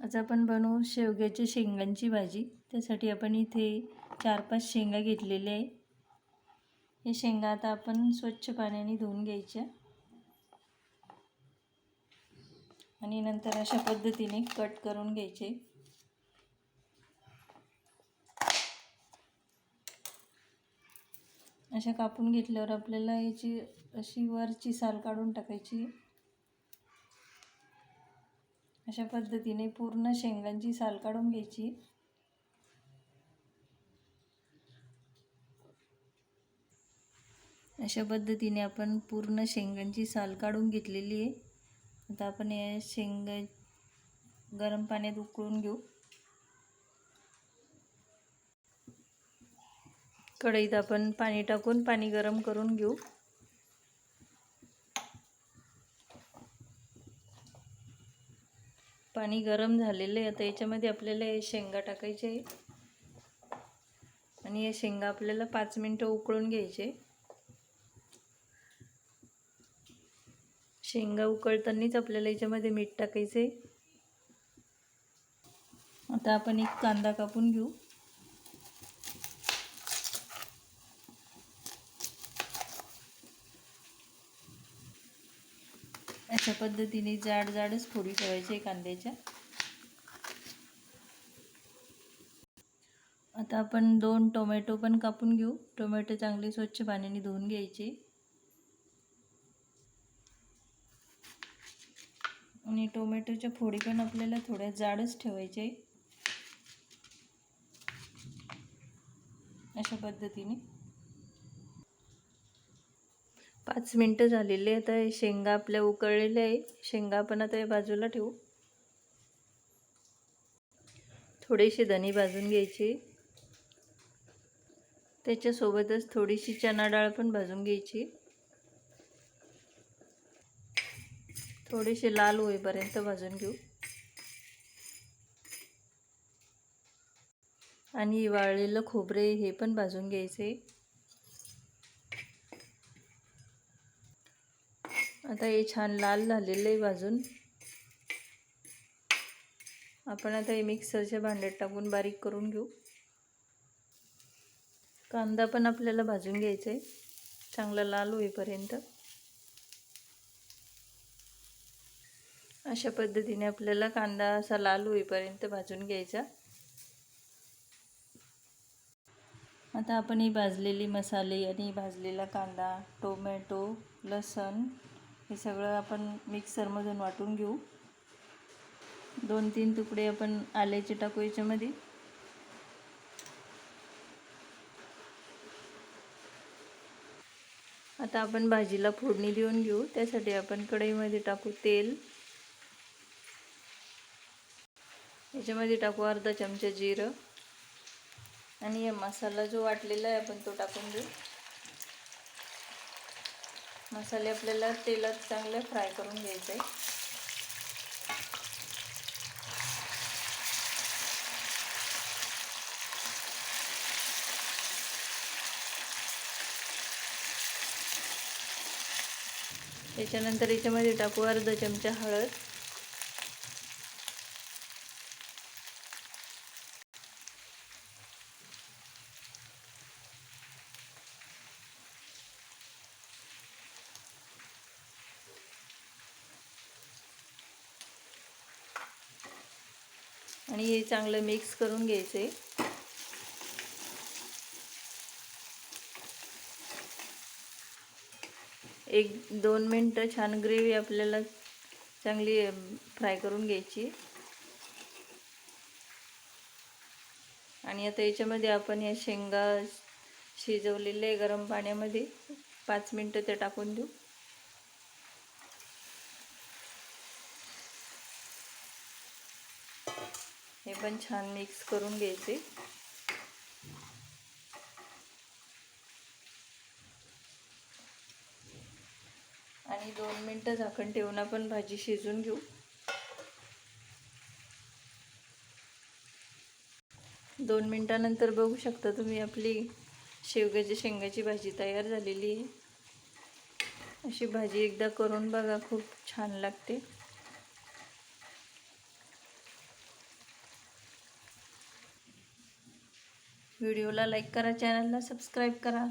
आज आपण बनवू शेवग्याच्या शेंगांची भाजी. त्यासाठी आपण इथे चार पाच शेंगा घेतलेल्या आहे. हे शेंगा आता आपण स्वच्छ पाण्याने धुवून घ्यायच्या. आणि नंतर अशा पद्धतीने कट करून घ्यायचे. अशा कापून घेतल्यावर आपल्याला याची अशी वरची साल काढून टाकायची. अशा पद्धतीने पूर्ण शेंगांची साल काढून घ्यायची. अशा पद्धतीने आपण पूर्ण शेंगांची साल काढून घेतलेली आहे. आता आपण या शेंग गरम पाण्यात उकळून घेऊ. कढईत आपण पाणी टाकून पाणी गरम करून घेऊ. पाणी गरम झालेलं आहे. आता याच्यामध्ये आपल्याला हे शेंगा टाकायचे आणि हे शेंगा आपल्याला पाच मिनटं उकळून घ्यायचे शेंगा उकळतानाच आपल्याला याच्यामध्ये मीठ टाकायचे आता आपण एक कांदा कापून घेऊ. अशा पद्धतीने जाड जाडच फोडी ठेवायचे कांद्याच्या. आता आपण दोन टोमॅटो पण कापून घेऊ. टोमॅटो चांगले स्वच्छ पाण्याने धुवून घ्यायचे. आणि टोमॅटोच्या फोडी पण आपल्याला थोड्या जाडच ठेवायचे अशा पद्धतीने. पाच मिनटं झालेले आता हे शेंगा आपल्या उकळलेल्या आहे. शेंगा आपण आता या बाजूला ठेवू. थोडीशी धनी भाजून घ्यायची. त्याच्यासोबतच थोडीशी चना डाळ पण भाजून घ्यायची. थोडीशी लाल होईपर्यंत भाजून घेऊ. आणि वाळलेलं खोबरे हे पण भाजून घ्यायचे. आता हे छान लाल झालेलं आहे भाजून. आपण आता हे मिक्सरच्या भांड्यात टाकून बारीक करून घेऊ. कांदा पण आपल्याला भाजून घ्यायचा आहे. चांगला लाल होईपर्यंत. अशा पद्धतीने आपल्याला कांदा असा लाल होईपर्यंत भाजून घ्यायचा. आता आपण ही भाजलेली मसाले आणि भाजलेला कांदा टोमॅटो लसण हे सगळं आपण मिक्सरमधून वाटून घेऊ. दोन तीन तुकडे आपण आल्याचे टाकू याच्यामध्ये. आता आपण भाजीला फोडणी देऊन घेऊ. त्यासाठी आपण कढईमध्ये टाकू तेल. याच्यामध्ये टाकू अर्धा चमचा जिरं. आणि मसाला जो वाटलेला आहे आपण तो टाकून घेऊ मसाले आपल्याला तेलात चांगले फ्राय करून घ्यायचे. त्याच्यानंतर याच्यामध्ये टाकू अर्धा चमचा हळद. आणि हे चांगलं मिक्स करून घ्यायचं आहे एक दोन मिनटं छान ग्रेव्ही आपल्याला चांगली फ्राय करून घ्यायची. आणि आता याच्यामध्ये आपण या शेंगा शिजवलेले गरम पाण्यामध्ये. पाच मिनटं ते टाकून देऊ. हे पण छान मिक्स करून घ्यायचे. आणि दोन मिनटं झाकण ठेवून आपण भाजी शिजून घेऊ. दोन मिनटानंतर बघू शकता तुम्ही आपली शेवग्याची शेंगाची भाजी तयार झालेली आहे. अशी भाजी एकदा करून बघा खूप छान लागते. व्हिडिओला लाईक करा चॅनलला सबस्क्राईब करा.